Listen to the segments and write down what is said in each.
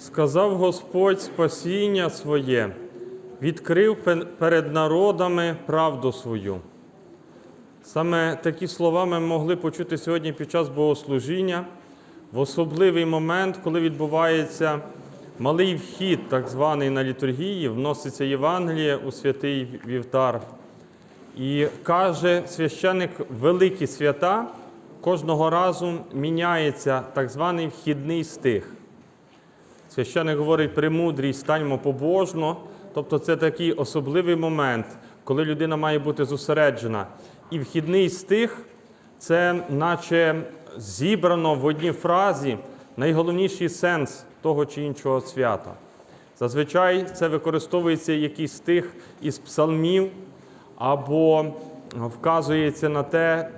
Сказав Господь спасіння своє, відкрив перед народами правду свою. Саме такі слова ми могли почути сьогодні під час богослужіння, в особливий момент, коли відбувається малий вхід, так званий на літургії, вноситься Євангеліє у святий вівтар. І каже священик великі свята, кожного разу міняється так званий вхідний стих. Священик говорить премудрість, станьмо побожно. Тобто це такий особливий момент, коли людина має бути зосереджена. І вхідний стих це наче зібрано в одній фразі найголовніший сенс того чи іншого свята. Зазвичай це використовується якийсь стих із псалмів, або вказується на те,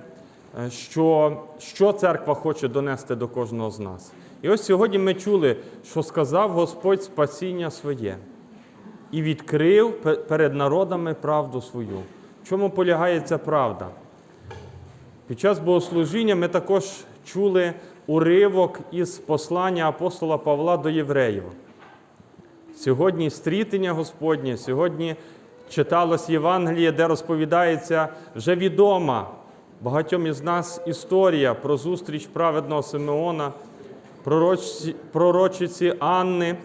е, що, що церква хоче донести до кожного з нас. І ось сьогодні ми чули, що сказав Господь спасіння своє і відкрив перед народами правду свою. В чому полягає ця правда? Під час богослужіння ми також чули уривок із послання апостола Павла до євреїв. Сьогодні стрітення Господнє, сьогодні читалось Євангеліє, де розповідається вже відома багатьом із нас історія про зустріч праведного Симеона, пророчці- пророчиці Анни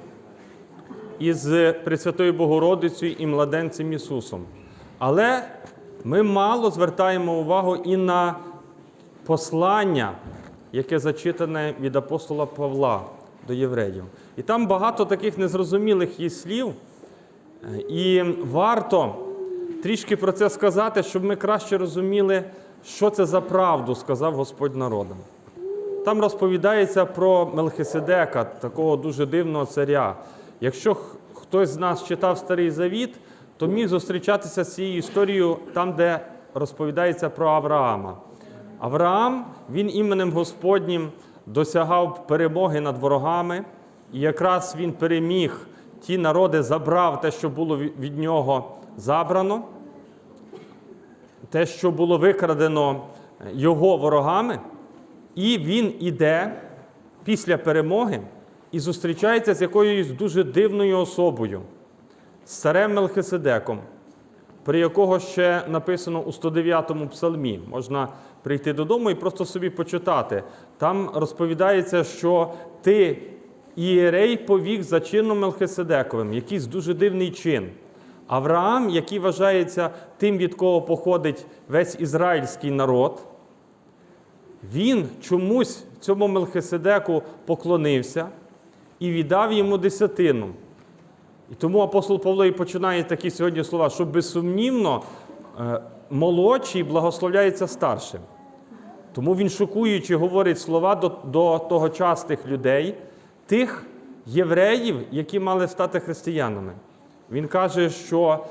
із Пресвятою Богородицею і младенцем Ісусом. Але ми мало звертаємо увагу і на послання, яке зачитане від апостола Павла до євреїв. І там багато таких незрозумілих є слів, і варто трішки про це сказати, щоб ми краще розуміли, що це за правду сказав Господь народам. Там розповідається про Мелхиседека, такого дуже дивного царя. Якщо хтось з нас читав Старий Завіт, то міг зустрічатися з цією історією там, де розповідається про Авраама. Авраам, він іменем Господнім досягав перемоги над ворогами, і якраз він переміг ті народи, забрав те, що було від нього забрано те, що було викрадено його ворогами, і він іде після перемоги і зустрічається з якоюсь дуже дивною особою, з царем Мелхиседеком, при якого ще написано у 109-му псалмі. Можна прийти додому і просто собі почитати. Там розповідається, що ти ієрей повік за чином Мелхиседековим, якийсь дуже дивний чин. Авраам, який вважається тим, від кого походить весь ізраїльський народ, він чомусь цьому Мелхиседеку поклонився і віддав йому десятину. І тому апостол Павло і починає такі сьогодні слова, що безсумнівно е, молодший благословляється старшим. Тому він шокуючи говорить слова до, до тогочасних людей, тих євреїв, які мали стати християнами. Він каже, що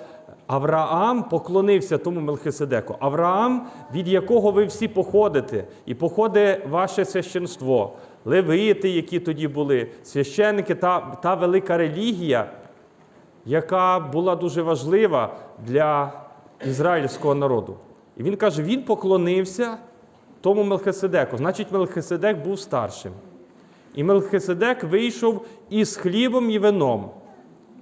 Авраам поклонився тому Мелхиседеку. Авраам, від якого ви всі походите, і походить ваше священство, левити, які тоді були, священники, та, та велика релігія, яка була дуже важлива для ізраїльського народу. І він каже: він поклонився тому Мелхиседеку. Значить, Мелхиседек був старшим. І Мелхиседек вийшов із хлібом і вином.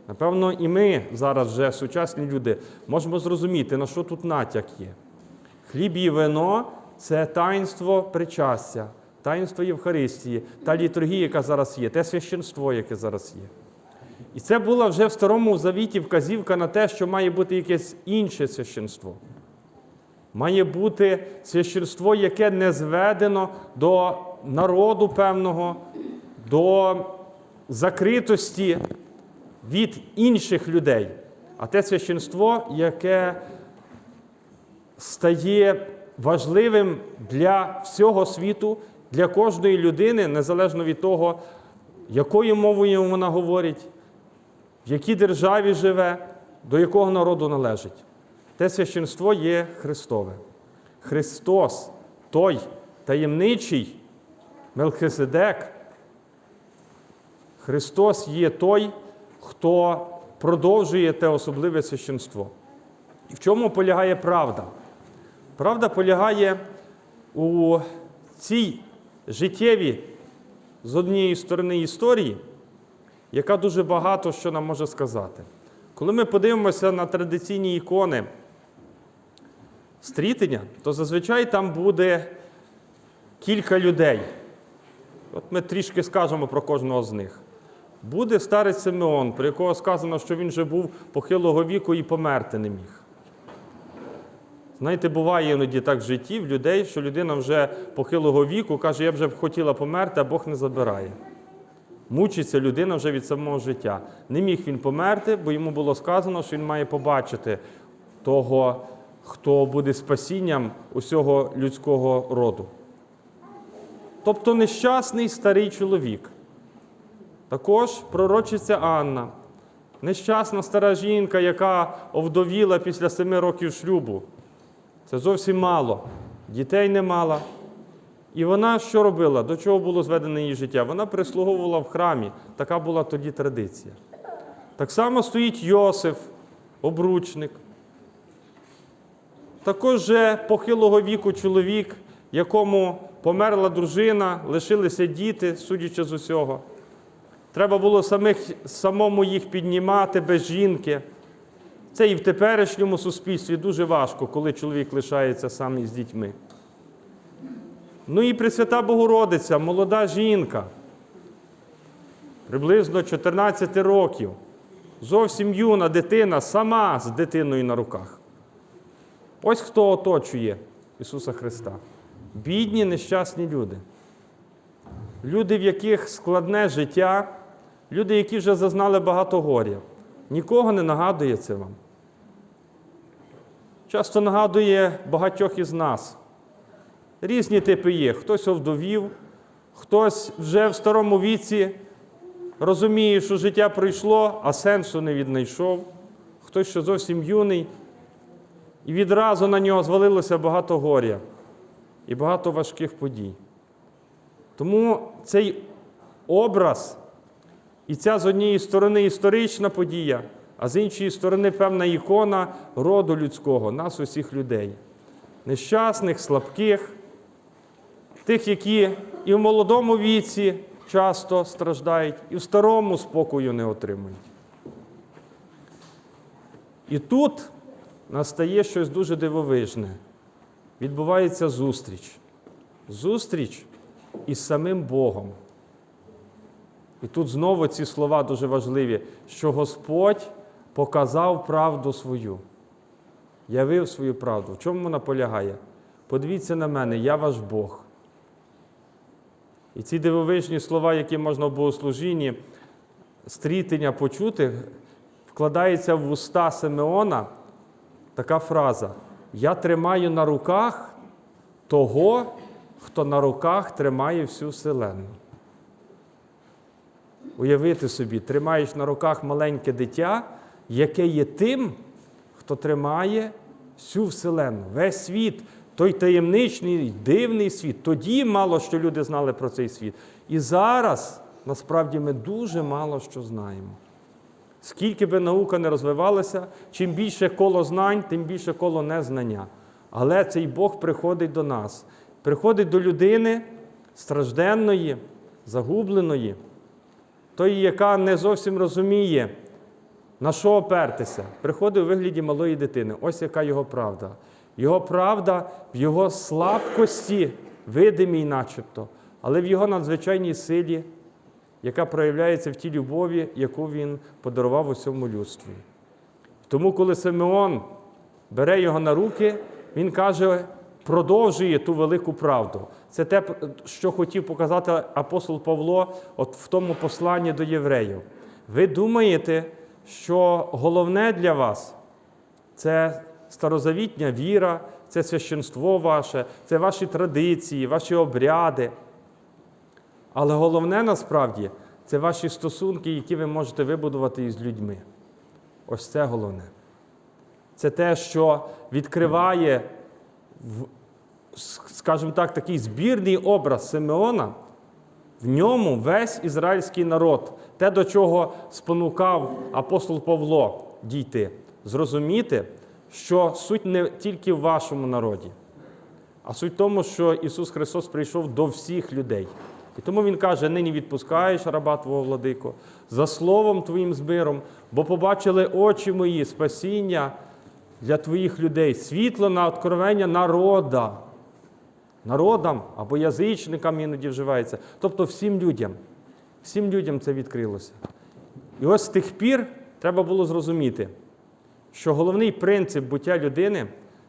Напевно, і ми зараз вже сучасні люди можемо зрозуміти, на що тут натяк є. Хліб і вино це таїнство причастя, таїнство Євхаристії, та літургія, яка зараз є, те священство, яке зараз є. І це була вже в Старому Завіті вказівка на те, що має бути якесь інше священство. Має бути священство, яке не зведено до народу певного, до закритості від інших людей, а те священство, яке стає важливим для всього світу, для кожної людини, незалежно від того, якою мовою вона говорить, в якій державі живе, до якого народу належить. Те священство є Христове. Христос, той таємничий Мелхиседек, Христос є той, хто продовжує те особливе священство. І в чому полягає правда? Правда полягає у цій життєвій, з однієї сторони, історії, яка дуже багато що нам може сказати. Коли ми подивимося на традиційні ікони стрітення, то зазвичай там буде кілька людей. От ми трішки скажемо про кожного з них. Буде старець Симеон, про якого сказано, що він вже був похилого віку і померти не міг. Знаєте, буває іноді так в житті в людей, що людина вже похилого віку каже, я вже б хотіла померти, а Бог не забирає. Мучиться людина вже від самого життя. Не міг він померти, бо йому було сказано, що він має побачити того, хто буде спасінням усього людського роду. Тобто нещасний старий чоловік. Також пророчиця Анна, нещасна стара жінка, яка овдовіла після семи років шлюбу. Це зовсім мало. Дітей не мала. І вона що робила? До чого було зведене її життя? Вона прислуговувала в храмі. Така була тоді традиція. Так само стоїть Йосиф, обручник. Також же похилого віку чоловік, якому померла дружина, лишилися діти, судячи з усього. Треба було самих, самому їх піднімати без жінки. Це і в теперішньому суспільстві дуже важко, коли чоловік лишається сам із дітьми. Ну і Пресвята Богородиця, молода жінка, приблизно 14 років, зовсім юна дитина, сама з дитиною на руках. Ось хто оточує Ісуса Христа. Бідні, нещасні люди. Люди, в яких складне життя, люди, які вже зазнали багато горя. Нікого не нагадує це вам. Часто нагадує багатьох із нас. Різні типи є. Хтось овдовів, хтось вже в старому віці розуміє, що життя пройшло, а сенсу не віднайшов. Хтось ще зовсім юний, і відразу на нього звалилося багато горя і багато важких подій. Тому цей образ і ця з однієї сторони історична подія, а з іншої сторони певна ікона роду людського, нас, усіх людей, нещасних, слабких, тих, які і в молодому віці часто страждають, і в старому спокою не отримують. І тут настає щось дуже дивовижне. Відбувається зустріч. Зустріч із самим Богом. І тут знову ці слова дуже важливі, що Господь показав правду свою, явив свою правду. В чому вона полягає? Подивіться на мене, я ваш Бог. І ці дивовижні слова, які можна в богослужінні стрітення почути, вкладається в уста Симеона така фраза: Я тримаю на руках того, хто на руках тримає всю вселенну. Уявити собі, тримаєш на руках маленьке дитя, яке є тим, хто тримає всю вселенну, весь світ, той таємничний, дивний світ. Тоді мало що люди знали про цей світ. І зараз, насправді, ми дуже мало що знаємо. Скільки би наука не розвивалася, чим більше коло знань, тим більше коло незнання. Але цей Бог приходить до нас, приходить до людини стражденної, загубленої, тої, яка не зовсім розуміє, на що опертися. Приходить у вигляді малої дитини. Ось яка його правда. Його правда в його слабкості, видимій начебто, але в його надзвичайній силі, яка проявляється в тій любові, яку він подарував усьому людству. Тому, коли Симеон бере його на руки, він каже, продовжує ту велику правду. Це те, що хотів показати апостол Павло от в тому посланні до євреїв. Ви думаєте, що головне для вас це старозавітня віра, це священство ваше, це ваші традиції, ваші обряди. Але головне насправді це ваші стосунки, які ви можете вибудувати із людьми. Ось це головне. Це те, що відкриває, скажімо так, такий збірний образ Симеона. В ньому весь ізраїльський народ, те, до чого спонукав апостол Павло дійти, зрозуміти, що суть не тільки в вашому народі, а суть в тому, що Ісус Христос прийшов до всіх людей. І тому він каже: нині відпускаєш раба твого владико, за словом твоїм збиром, бо побачили очі мої спасіння для твоїх людей, світло на откровення народа. Народам або язичникам іноді вживається. Тобто всім людям. Всім людям це відкрилося. І ось з тих пір треба було зрозуміти, що головний принцип буття людини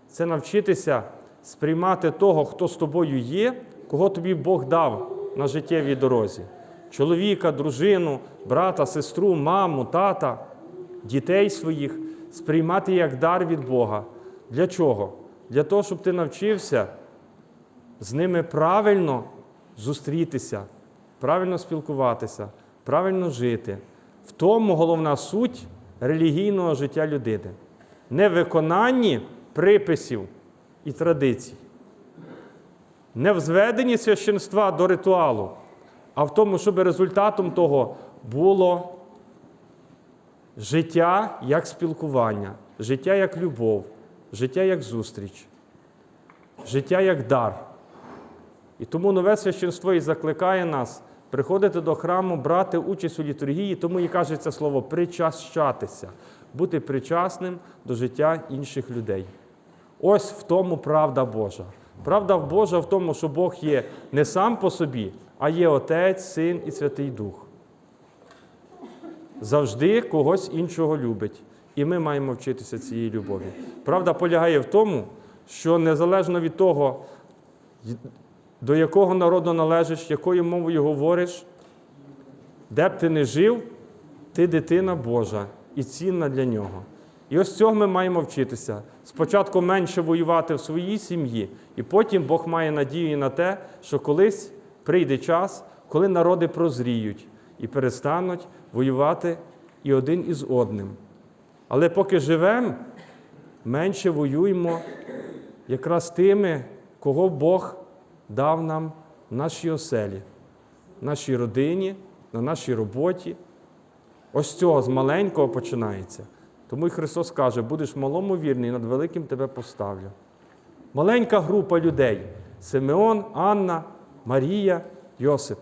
це навчитися сприймати того, хто з тобою є, кого тобі Бог дав на життєвій дорозі. Чоловіка, дружину, брата, сестру, маму, тата, дітей своїх сприймати як дар від Бога. Для чого? Для того, щоб ти навчився з ними правильно зустрітися, правильно спілкуватися, правильно жити. В тому головна суть релігійного життя людини. Не виконанні приписів і традицій, не в зведенні священства до ритуалу, а в тому, щоб результатом того було життя як спілкування, життя як любов, життя як зустріч, життя як дар. І тому нове священство і закликає нас приходити до храму, брати участь у літургії, тому і каже це слово причащатися, бути причасним до життя інших людей. Ось в тому правда Божа. Правда Божа в тому, що Бог є не сам по собі, а є Отець, Син і Святий Дух. Завжди когось іншого любить. І ми маємо вчитися цієї любові. Правда полягає в тому, що незалежно від того, до якого народу належиш, якою мовою говориш, де б ти не жив, ти дитина Божа і цінна для нього. І ось цього ми маємо вчитися. Спочатку менше воювати в своїй сім'ї, і потім Бог має надію на те, що колись прийде час, коли народи прозріють і перестануть воювати і один із одним. Але поки живемо, менше воюємо якраз тими, кого Бог дав нам в нашій оселі, в нашій родині, на нашій роботі. Ось цього з маленького починається. Тому і Христос каже, будеш малому вірний, над великим тебе поставлю. Маленька група людей Симеон, Анна, Марія, Йосип.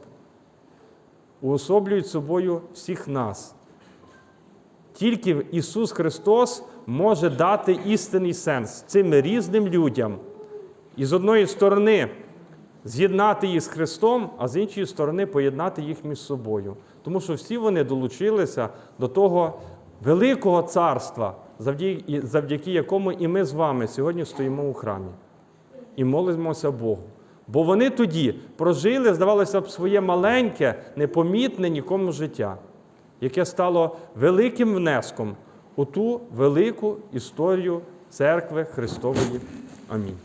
Уособлюють собою всіх нас. Тільки Ісус Христос може дати істинний сенс цим різним людям. І з одної сторони з'єднати їх з Христом, а з іншої сторони поєднати їх між собою. Тому що всі вони долучилися до того великого царства, завдяки, якому і ми з вами сьогодні стоїмо у храмі і молимося Богу. Бо вони тоді прожили, здавалося б, своє маленьке, непомітне нікому життя, яке стало великим внеском у ту велику історію церкви Христової. Амінь.